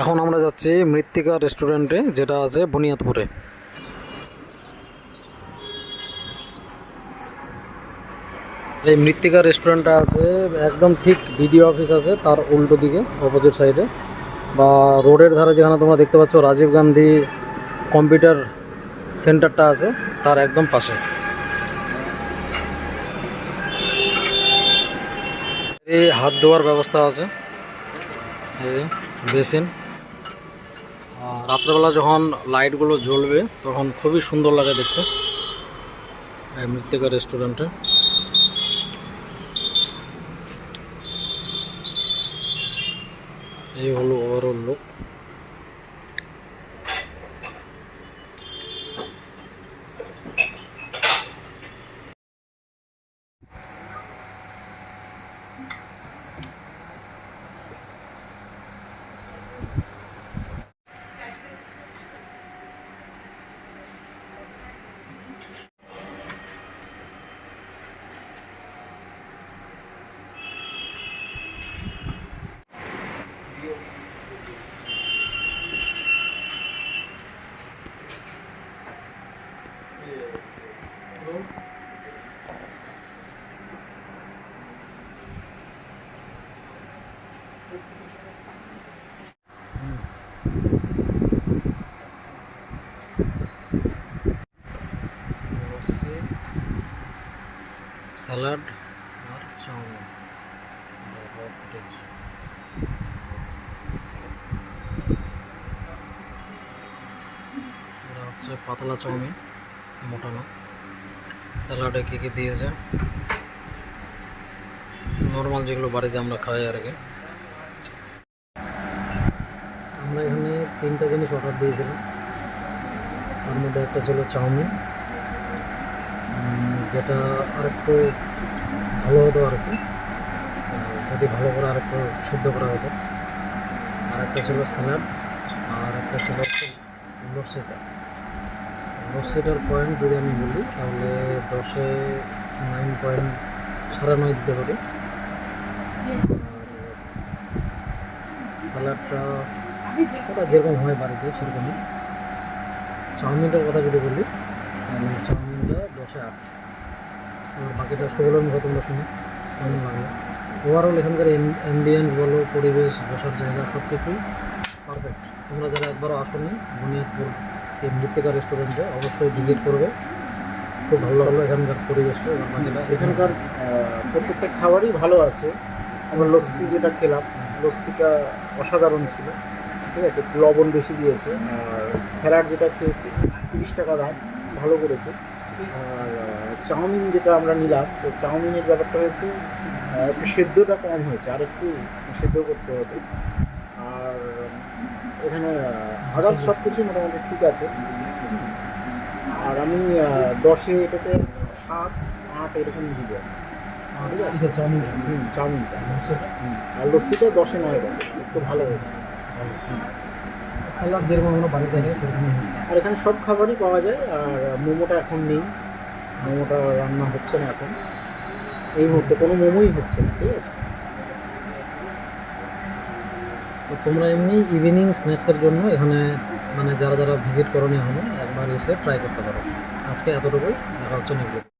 এখন আমরা যাচ্ছি মৃত্তিকা রেস্টুরেন্টে, যেটা আছে বুনিয়াদপুরে। এই মৃত্তিকা রেস্টুরেন্টটা আছে, একদম ঠিক বিডিও অফিস আছে, তার উল্টো দিকে অপোজিট সাইডে বা রোডের ধারে যেখানে তোমরা দেখতে পাচ্ছ রাজীব গান্ধী কম্পিউটার সেন্টারটা আছে, তার একদম পাশে। এই হাত ধোয়ার ব্যবস্থা আছে। বেসিন। রাত্রেবেলা যখন লাইটগুলো জ্বলবে, তখন খুবই সুন্দর লাগে দেখতে। মৃত্তিকা রেস্টুরেন্টে। এই হলো ওভারঅল লুক স্যালাড আর চাউমিন। এটা হচ্ছে পাতলা চাউমিন মোটানো। স্যালাডে কী কী দিয়েছে? নর্মাল যেগুলো বাড়িতে আমরা খাই আর কি। আমরা এখানে তিনটা জিনিস অর্ডার দিয়েছিলাম। তার মধ্যে একটা ছিল চাউমিন। উম, যেটা আরেকটু ভালো হতো আর কি। যদি ভালো করে আরেকটু সিদ্ধ করা হতো। আর একটা ছিল স্যালাড আর একটা ছিল হচ্ছে লস্যিটার পয়েন্ট যদি আমি বলি, তাহলে দশে নাইন পয়েন্ট সাড়ে নয় দিতে পারি। স্যালাডটা ওটা যেরকম হয় বাড়িতে, সেরকমই। চাউমিনটার কথা যদি বলি, তাহলে চাউমিনটা দশে আট। আর বাকিটা ষোলোর মুখে তোমরা শুনো কেমন লাগল ওভারঅল এখানকার অ্যাম্বিয়েন্স বলো, পরিবেশ, বসার জায়গা সব কিছুই পারফেক্ট তোমরা যারা একবারও আসোনি বুনিয়াদপুর এই মৃত্তিকা রেস্টুরেন্টে অবশ্যই ভিজিট করবে। খুব ভালো লাগল এখানকার বাকিটা এখানকার প্রত্যেকটা খাবারই ভালো আছে। আমরা লস্যি যেটা খেলাম, লস্যিটা অসাধারণ ছিল। ঠিক আছে লবণ বেশি দিয়েছে। আর স্যালাড যেটা খেয়েছি, তিরিশ টাকা দাম, ভালো করেছে। আর চাউমিন যেটা আমরা নিলাম, তো চাউমিনের ব্যাপারটা হয়েছে একটু সেদ্ধটা কম হয়েছে। আর একটু সেদ্ধ করতে হতো আর এখানে আদার্স সব কিছুই মোটামুটি ঠিক আছে। আর আমি দশে এটাতে সাত আট এরকম দিব। চাউমিন। চাউমিনটা আর লস্যিটা? দশে নয় একটু ভালো হয়েছে। যেরকম আমরা বাড়িতে আর এখানে সব খাবারই পাওয়া যায় আর মোমোটা এখন নেই। মোমোটা রান্না হচ্ছে না এখন। এই মুহূর্তে কোনো মোমোই হচ্ছে না ঠিক আছে? তো তোমরা এমনি ইভিনিং স্ন্যাক্সের জন্য এখানে মানে যারা যারা ভিজিট করো নি এখনও, একবার এসে ট্রাই করতে পারো। আজকে এতটুকুই, দেখা হচ্ছে নেক্সট